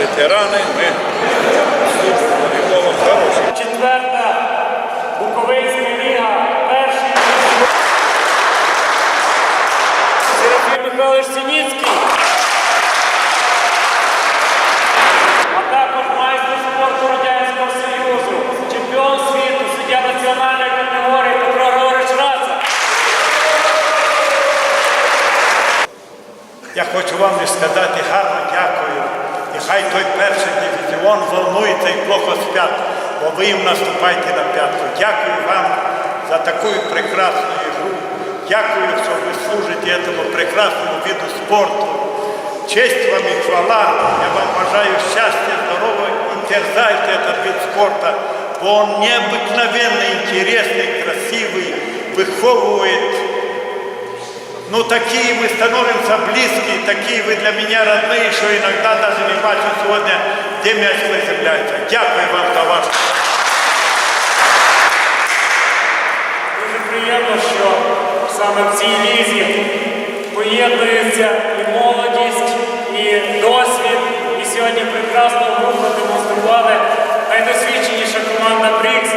ветерани, ми любимо хороші. Четверта Буковинська ліга. Перший. Серафім Михайлович Синіцький. А також майстер спорту Радянського Союзу, чемпіон світу, суддя національної категорії Петро Григорович Раца. Я хочу вам сказати гарно хай той перший дивізіон волнується і плохо спять, бо ви їм наступаєте на п'ятку. Дякую вам за таку прекрасну ігру. Дякую, що ви служите цьому прекрасному виду спорту. Честь вам і хвала. Я вам бажаю щастя, здоров'я і терзайте этот вид спорта, бо он необыкновенно интересный, красивый, выховывает ну, такие мы становимся близкие, такие вы для меня родные, что иногда даже не бачу сегодня, где мяч приземляется. Дякую вам за ваш. Дуже приємно, що саме в цій лізі поєднується і молодість, і досвід. І сьогодні прекрасну гру продемонстрували найдосвідченіша команда Брікс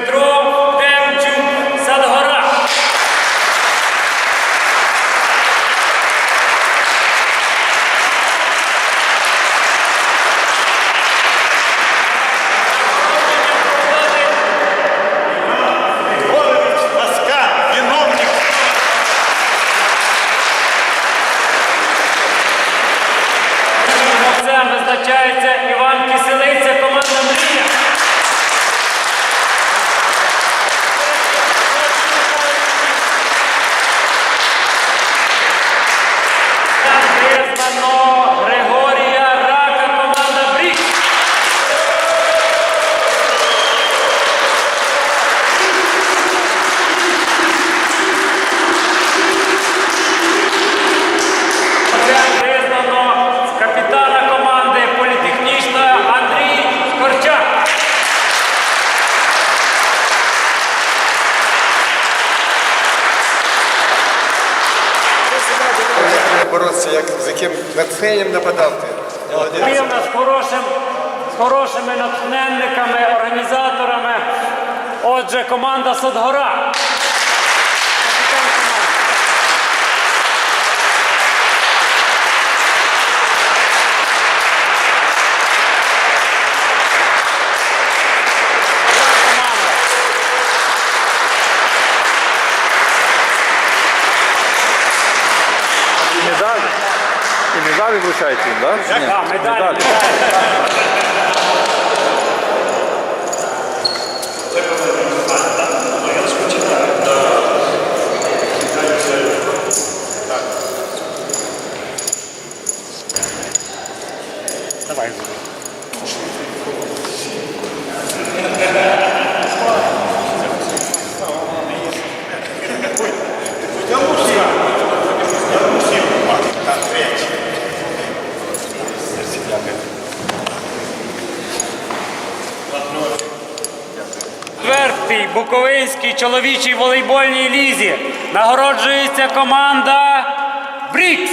Дмитро Демчук Садгора. Григорович Ласка, виновник. Гравцем визначається Іван Киселиця, команда Мрія. Визнано Григорія Рака, команда Брік. Це визнано капітана команди політехнічної Андрій Корчак. боротися, як з натхненням нападав ти. Спільно з, хорошим, з хорошими натхненниками, організаторами. Отже, команда Садгора. Капітан команди. Команда. І медалі. Вручають їм, так? Да? Так, медалі, медалі. Давай. Четвертий Буковинській чоловічій волейбольній лізі нагороджується команда Брікс.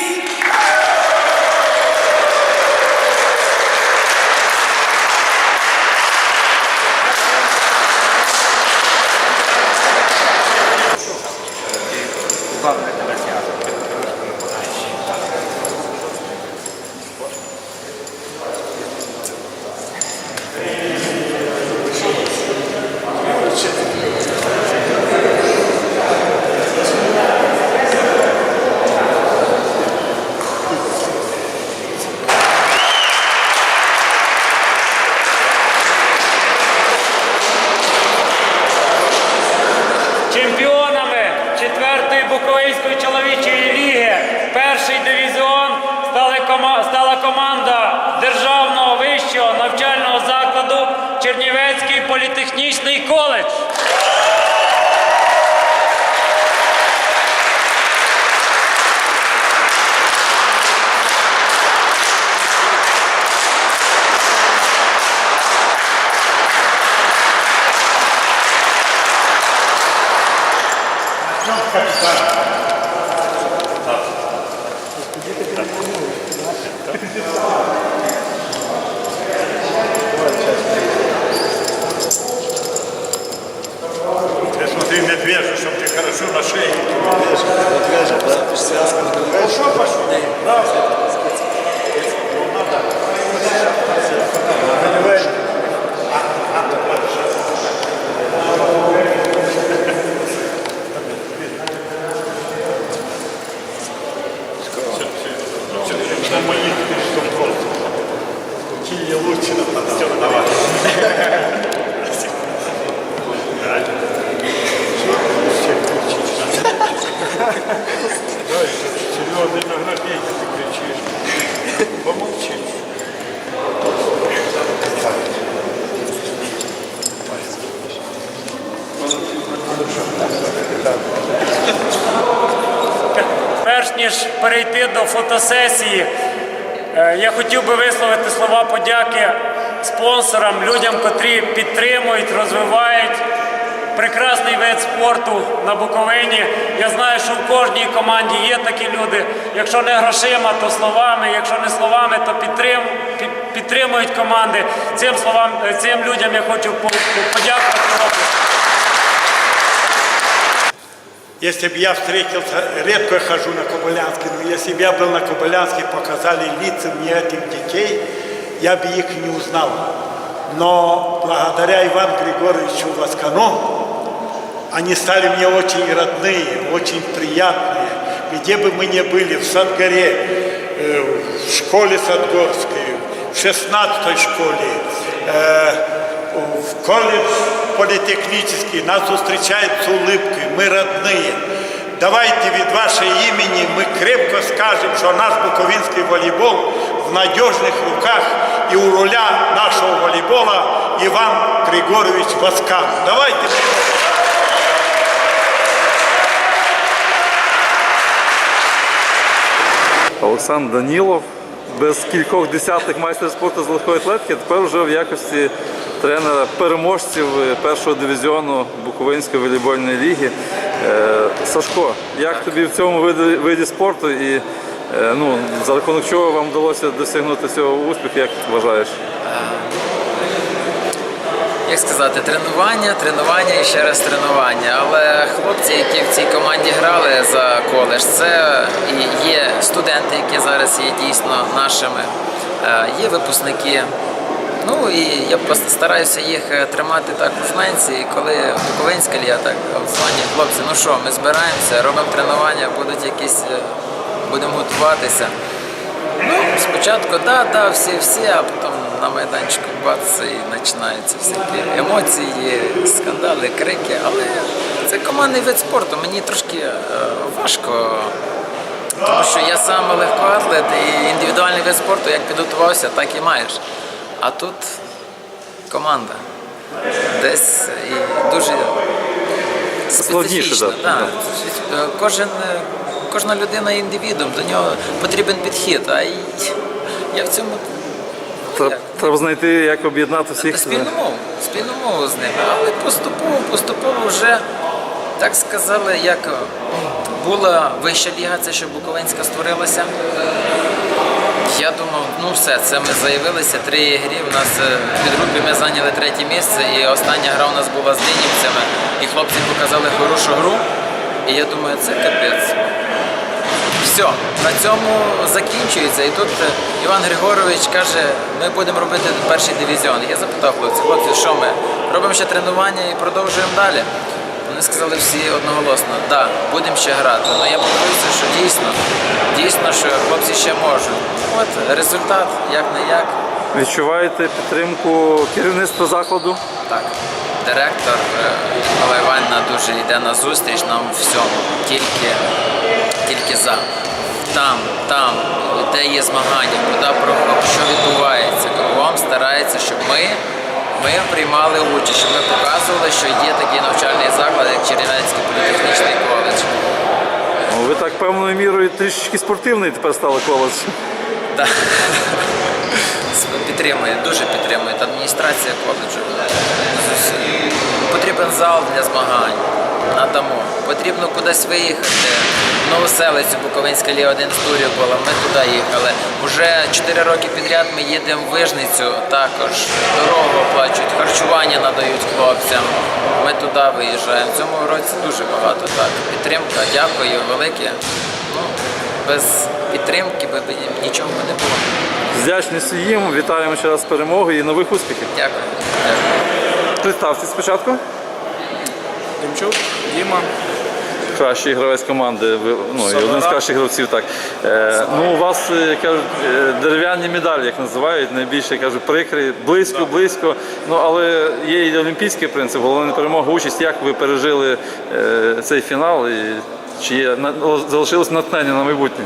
Чемпіонами четвертої Буковинської чоловічої ліги, перший дивізіон стали кома- стала команда Державного вищого навчального закладу Політехнічний коледж. До фотосесії, е, я хотів би висловити слова подяки спонсорам, людям, котрі підтримують, розвивають прекрасний вид спорту на Буковині. Я знаю, що в кожній команді є такі люди. Якщо не грошима, то словами, якщо не словами, то підтрим, підтримують команди. Цим словам, цим людям я хочу по- по- подякувати. Если бы я встретился, редко я хожу на Кобылянский, но если бы я был на Кобылянске, показали лица мне этих детей, я бы их не узнал. Но благодаря Ивану Григорьевичу Васкану, они стали мне очень родные, очень приятные. Где бы мы ни были, в Садгоре, э, в школе Садгорской, в 16 школе, э, в колледж политехнический, нас встречают с улыбкой, мы родные. Давайте від вашего имени мы крепко скажем, что наш буковинский волейбол в надежных руках и у руля нашего волейбола Иван Григорьевич Васкан. Давайте. Олександр Данілов без кількох десятих майстер спорту з легкої атлетики, тепер вже в якості тренера переможців першого дивізіону Буковинської волейбольної ліги. Е, Сашко, як тобі в цьому виді, спорту і е, ну, за рахунок чого вам вдалося досягнути цього успіху, як вважаєш? Як сказати, тренування, тренування і ще раз тренування. Але хлопці, які в цій команді грали за коледж, це є студенти, які зараз є дійсно нашими, е, є випускники. Ну і я просто стараюся їх е, тримати так у знанці. І коли Буковинська ліга так дзвонять, хлопці, ну що, ми збираємося, робимо тренування, будуть якісь, е, будемо готуватися. Ну, спочатку, да, да, всі, всі, а потім на майданчику бац і починаються всякі емоції, скандали, крики. Але це командний вид спорту. Мені трошки е, важко, тому що я сам легкоатлет і індивідуальний вид спорту, як підготувався, так і маєш. А тут команда. Десь і дуже Складніше, да. Е, Кожен, е, кожна людина індивідом, до нього потрібен підхід. А я в цьому Тр- Треба знайти, як об'єднати всіх. спільну мову, спільну мову з ними. Але поступово, поступово вже так сказали, як була вища ліга, це що Буковинська створилася. Я думав, ну все, це ми заявилися. Три грі. У нас е, в підгрупі ми зайняли третє місце, і остання гра у нас була з Динівцями, і хлопці показали хорошу гру. І я думаю, це капець. Все, на цьому закінчується. І тут Іван Григорович каже, ми будемо робити перший дивізіон. Я запитав хлопців, хлопці, що ми робимо ще тренування і продовжуємо далі. Вони сказали всі одноголосно, так, да, будемо ще грати. Але я подивився, що дійсно, дійсно, що хлопці ще можуть. От результат, як не як. Відчуваєте підтримку керівництва закладу? Так, директор е, Микола Іванівна дуже йде на зустріч нам всьому, тільки, тільки за. Там, там, де є змагання, куди що відбувається. Кругом старається, щоб ми, ми приймали участь, щоб ми показували, що є такий навчальний заклад, як Чернівецький політехнічний коледж. Ну, ви так певною мірою трішечки спортивний тепер стали коледж. Да. Підтримує, дуже підтримує адміністрація коледжу. Потрібен зал для змагань. надамо. Потрібно кудись виїхати. Новоселицю Буковинська ліга 1 з була, ми туди їхали. Уже 4 роки підряд ми їдемо в Вижницю, також дорогу оплачують, харчування надають хлопцям. Ми туди виїжджаємо. В цьому році дуже багато так. Підтримка, дякую, велике. Без підтримки би нічого б не було. З вдячністю їм, вітаємо ще раз з перемогою і нових успіхів. Дякую. Дякую. Представте спочатку. Демчук, Діма. Кращий гравець команди, ну, і один з кращих гравців, так. Е, ну, у вас е, кажуть, е, дерев'яні медалі, як називають, найбільше я кажу, прикрі, близько, близько. Ну, але є і олімпійський принцип, головна перемога, участь. Як ви пережили е, цей фінал? І чи є на- залишилось натхнення на майбутнє?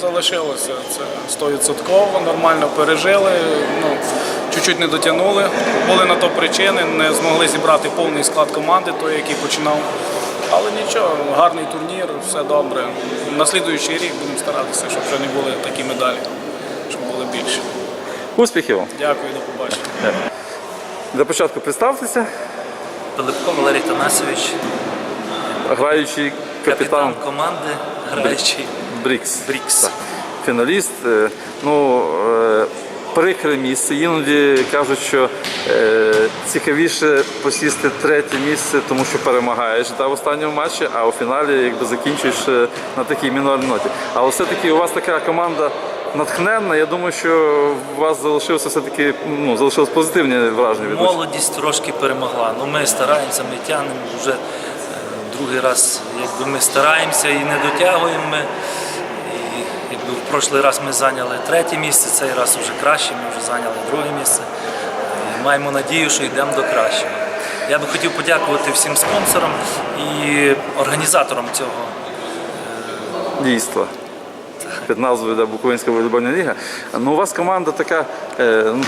Залишилося це стовідсотково, нормально пережили. Ну, чуть-чуть не дотягнули. Були на то причини, не змогли зібрати повний склад команди, той, який починав. Але нічого, гарний турнір, все добре. На слідуючий рік будемо старатися, щоб вже не були такі медалі, щоб були більше. Успіхів! вам. Дякую, до побачення. Для початку представтеся, Пилипко Валерій Танасович, граючий капітан команди, граючий. Брікс. Брікс. Так. Фіналіст. Е, Ну, е, прикре місце. Іноді кажуть, що е, цікавіше посісти третє місце, тому що перемагаєш да, в останньому матчі, а у фіналі якби закінчуєш на такій мінорній ноті. Але все-таки у вас така команда натхненна. Я думаю, що у вас залишилося все-таки ну, залишилось позитивне враження від. Молодість трошки перемогла. Ну, ми стараємося, ми тягнемо вже другий раз, якби ми стараємося і не дотягуємо. Ми. І, якби в прошлий раз ми зайняли третє місце, цей раз вже краще, ми вже зайняли друге місце. І маємо надію, що йдемо до кращого. Я би хотів подякувати всім спонсорам і організаторам цього дійства. Під назвою Буковинська волейбольна ліга. Ну, у вас команда така е, ну,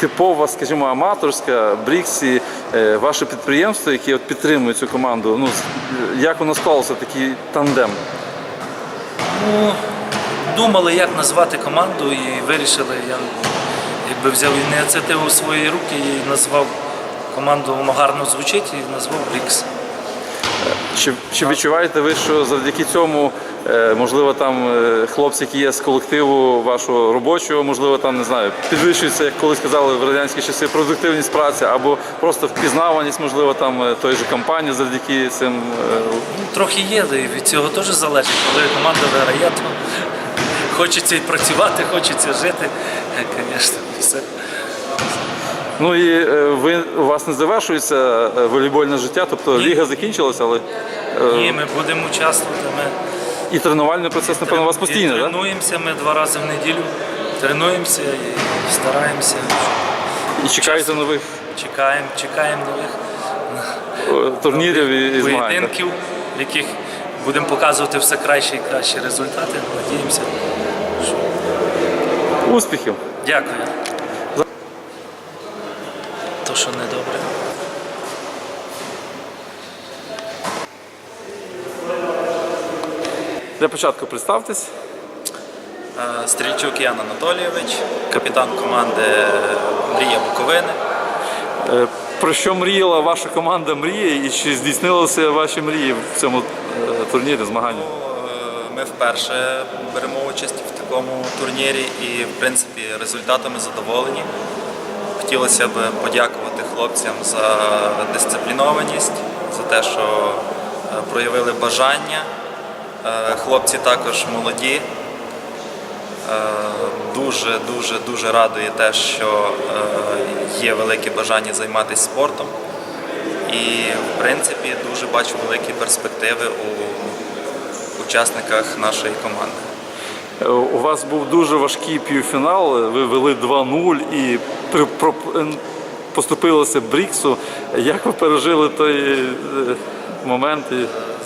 типова, скажімо, аматорська, Бріксі, е, ваше підприємство, яке от підтримує цю команду. Ну, як воно склалося, такий тандем? Ну, думали, як назвати команду, і вирішили, я якби взяв ініціативу в свої руки і назвав команду, воно гарно звучить і назвав Брікс. Чи, чи відчуваєте ви, що завдяки цьому, е, можливо, там е, хлопці, які є з колективу вашого робочого, можливо, там не знаю, підвищується, як колись казали в радянські часи, продуктивність праці або просто впізнаваність, можливо, там е, тої ж компанії завдяки цим е, Ну, трохи є, і від цього теж залежить. Коли команда виграє, то хочеться і працювати, хочеться жити. Звісно, все. Ну і е, ви у вас не завершується е, волейбольне життя, тобто ліга закінчилася, але Ні, ми будемо участвувати. І тренувальний процес, напевно, у вас і постійний, так? тренуємося ми два рази в неділю. Тренуємося і стараємося. І чекаєте нових Чекаємо, чекаємо нових турнірів і, змагань. поєдинків, в яких будемо показувати все краще і кращі результати. Надіємося. Успіхів! Дякую. То, що не Для початку представтесь. Е, Стрільчук Ян Анатолійович, капітан команди Мрія Буковини. Е, Про що мріяла ваша команда мріє і чи здійснилися ваші мрії в цьому е, турнірі змаганні? Ми вперше беремо участь в такому турнірі і, в принципі, результатами задоволені. Хотілося б подякувати хлопцям за дисциплінованість, за те, що проявили бажання. Е, Хлопці також молоді. Е, Дуже, дуже, дуже радує те, що е, є велике бажання займатися спортом. І, в принципі, дуже бачу великі перспективи у учасниках нашої команди. У вас був дуже важкий півфінал, ви вели 2-0 і поступилося Бріксу. Як ви пережили той момент?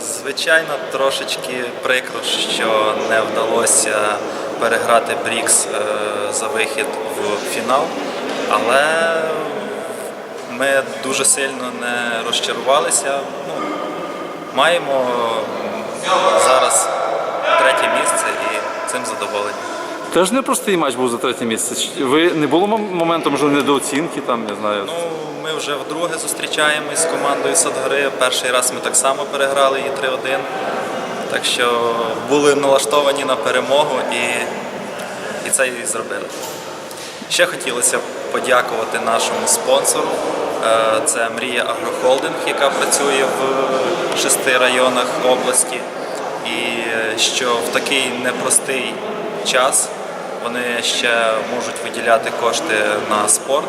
Звичайно, трошечки прикро, що не вдалося переграти Брікс е, за вихід в фінал, але ми дуже сильно не розчарувалися. Ну, маємо зараз третє місце і цим задоволені. Теж непростий матч був за третє місце. Ви не було мом- моменту, можливо, недооцінки, там, не знаю. Ну, ми вже вдруге зустрічаємось з командою Садгори. Перший раз ми так само переграли її 3-1. Так що були налаштовані на перемогу і, і це і зробили. Ще хотілося б подякувати нашому спонсору. Е, Це Мрія Агрохолдинг, яка працює в шести районах області. І е, що в такий непростий час вони ще можуть виділяти кошти на спорт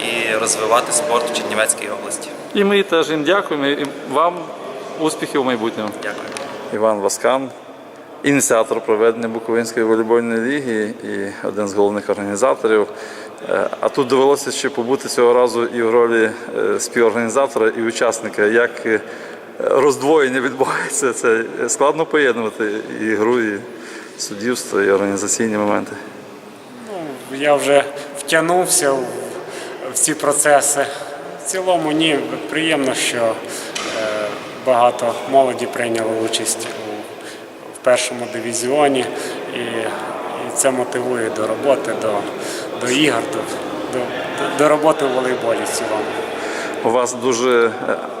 і розвивати спорт в Чернівецькій області. І ми теж їм дякуємо. І вам успіхів у майбутньому. Дякую. Іван Васкан, ініціатор проведення Буковинської волейбольної ліги і один з головних організаторів. Е, А тут довелося ще побути цього разу і в ролі е, співорганізатора і учасника. Як е, роздвоєння відбувається, це складно поєднувати і гру, і суддівство, і організаційні моменти. Я вже втягнувся в, ці процеси. В цілому ні, приємно, що е, багато молоді прийняло участь в першому дивізіоні, і, і це мотивує до роботи, до, до ігор, до, до, до роботи в волейболі в цілому. У вас дуже е,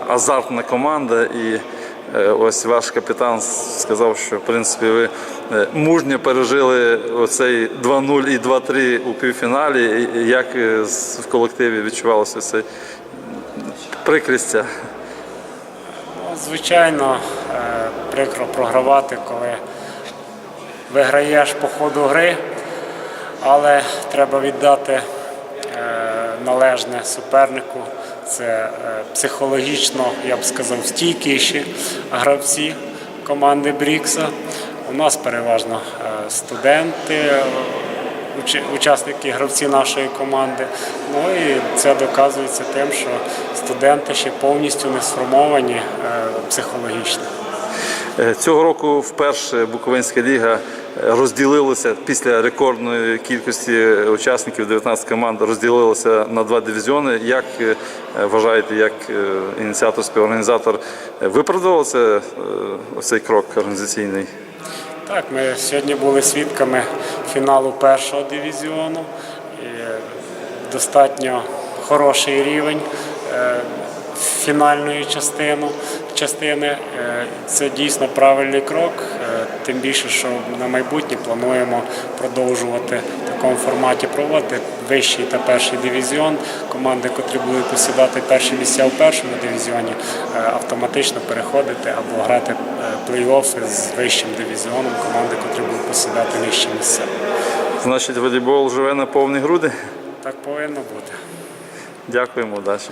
азартна команда, і ось ваш капітан сказав, що в принципі ви е, мужньо пережили оцей 2-0 і 2-3 у півфіналі. Як е, в колективі відчувалося це прикрістя? Ну, звичайно, е, прикро програвати, коли виграєш по ходу гри, але треба віддати е, належне супернику. Це е, психологічно, я б сказав, стійкіші гравці команди Брікса. У нас переважно е, студенти, е, учасники, гравці нашої команди. Ну і це доказується тим, що студенти ще повністю не сформовані психологічно. Цього року вперше Буковинська ліга розділилася після рекордної кількості учасників 19 команд розділилася на два дивізіони. Як е, вважаєте, як е, ініціатор співорганізатор е, е, цей крок організаційний? Так, ми сьогодні були свідками фіналу першого дивізіону. Достатньо хороший рівень фінальної частини. частини. Е, Це дійсно правильний крок, е, тим більше, що на майбутнє плануємо продовжувати в такому форматі проводити вищий та перший дивізіон. Команди, котрі будуть посідати перші місця у першому дивізіоні, е, автоматично переходити або грати плей-оффи з вищим дивізіоном, команди, котрі будуть посідати нижчі місця. Значить, волейбол живе на повні груди. Так повинно бути. Дякуємо, удачі.